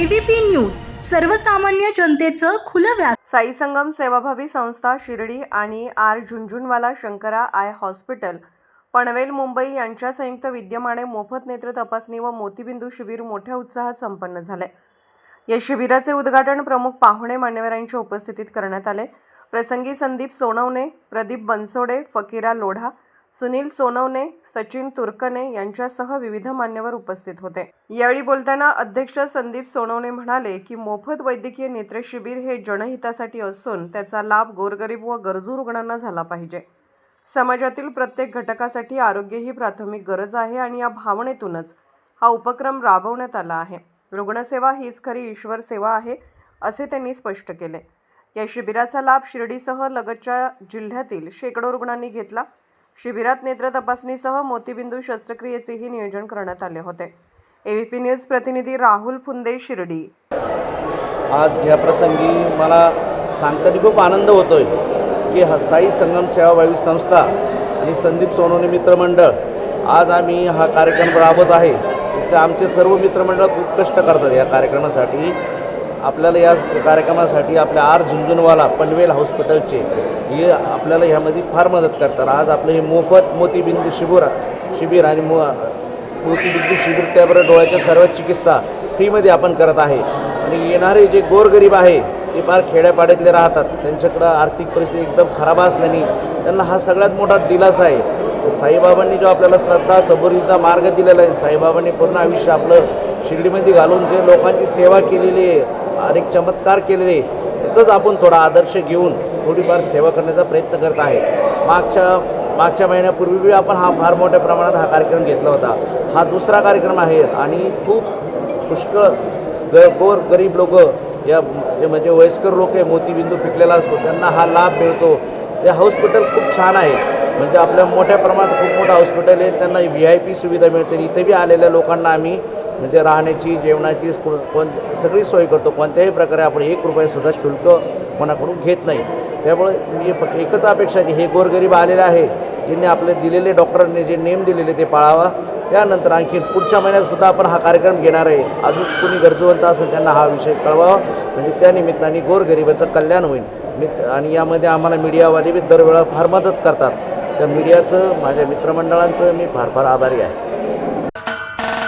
ABP news सर्वसामान्य जनतेचं खुलं व्यास साई संगम सेवाभावी संस्था शिर्डी आणि R Jhunjhunwala Shankara eye hospital Panvel Mumbai यांच्या संयुक्त विद्यमाने मोफत नेत्र तपासणी व मोतीबिंदू शिबिर मोठ्या उत्साहात संपन्न झाले. या शिबिराचे उद्घाटन प्रमुख पाहुणे मान्यवरांच्या उपस्थितीत करण्यात आले. प्रसंगी संदीप सोनवणे प्रदीप बनसोडे फकीरा लोढा सुनील सोनवणे सचिन तुर्कने यांच्यासह विविध मान्यवर उपस्थित होते. यावेळी बोलताना अध्यक्ष संदीप सोनवणे म्हणाले की मोफत वैद्यकीय नेत्र शिबिर हे जनहितासाठी असून त्याचा लाभ गोरगरीब व गरजू रुग्णांना झाला पाहिजे. समाजातील प्रत्येक घटकासाठी आरोग्य ही प्राथमिक गरज आहे आणि या भावनेतूनच हा उपक्रम राबवण्यात आला आहे. रुग्णसेवा हीच खरी ईश्वर सेवा आहे असे त्यांनी स्पष्ट केले. या शिबिराचा लाभ शिर्डीसह लगतच्या जिल्ह्यातील शेकडो रुग्णांनी घेतला. शिबिरात नेत्र तपासणीसह मोतीबिंदू शस्त्रक्रियेचेही नियोजन करण्यात आले होते. एबीपी न्यूज प्रतिनिधी राहुल फुंदे शिर्डी. आज या प्रसंगी मला सांगताना खूप आनंद होतो आहे की हसाई साई संगम सेवाभावी संस्था आणि संदीप सोनवणे मित्रमंडळ आज आम्ही हा कार्यक्रम राबवत आहे. इथे आमचे सर्व मित्रमंडळ खूप कष्ट करतात या कार्यक्रमासाठी. आपल्याला या कार्यक्रमासाठी आपल्या आर झुंझुनवाला पनवेल हॉस्पिटलचे हे आपल्याला ह्यामध्ये फार मदत करतात. आज आपलं हे मोफत मोतीबिंदू शिबिर शिबिर आणि मो मोतीबिंदू शिबिर त्याबरोबर डोळ्याच्या सर्व चिकित्सा फ्रीमध्ये आपण करत आहे. आणि येणारे जे गोरगरीब आहे ते फार खेड्यापाड्यातले राहतात. त्यांच्याकडं आर्थिक परिस्थिती एकदम खराब असल्याने त्यांना हा सगळ्यात मोठा दिलासा आहे. साईबाबांनी जो आपल्याला श्रद्धा सबुरीचा मार्ग दिलेला आहे साईबाबांनी पूर्ण आयुष्य आपलं शिर्डीमध्ये घालून जे लोकांची सेवा केलेली आहे अनेक चमत्कार केलेले त्याचाच आपण थोडा आदर्श घेऊन थोडीफार सेवा करण्याचा प्रयत्न करत आहे. मागच्या मागच्या महिन्यापूर्वी आपण हा फार मोठ्या प्रमाणात हा कार्यक्रम घेतला होता. हा दुसरा कार्यक्रम आहे आणि खूप पुष्कळ ग गोर गरीब लोक या जे म्हणजे वयस्कर लोक आहे मोतीबिंदू पिकलेला असतो त्यांना हा लाभ मिळतो. हे हॉस्पिटल खूप छान आहे. म्हणजे आपल्या मोठ्या प्रमाणात खूप मोठं हॉस्पिटल आहे त्यांना व्ही आय पी सुविधा मिळते. इथे बी आलेल्या लोकांना आम्ही म्हणजे राहण्याची जेवणाची कोण सगळी सोय करतो. कोणत्याही प्रकारे आपण एक रुपयासुद्धा शुल्क कोणाकडून घेत नाही. त्यामुळे मी फक्त एकच अपेक्षा की हे गोरगरीब आलेले आहे. यांनी आपले दिलेले डॉक्टरांनी जे नेम दिलेले ते पाळावा. त्यानंतर आणखी पुढच्या महिन्यात सुद्धा आपण हा कार्यक्रम घेणार आहे. अजून कोणी गरजूवंत असेल त्यांना हा विषय कळवावा. म्हणजे त्या निमित्ताने गोरगरिबाचं कल्याण होईल. मी आणि यामध्ये आम्हाला मीडियावाले बी दरवेळा फार मदत करतात. त्या मीडियाचं माझ्या मित्रमंडळांचं मी फार फार आभारी आहे.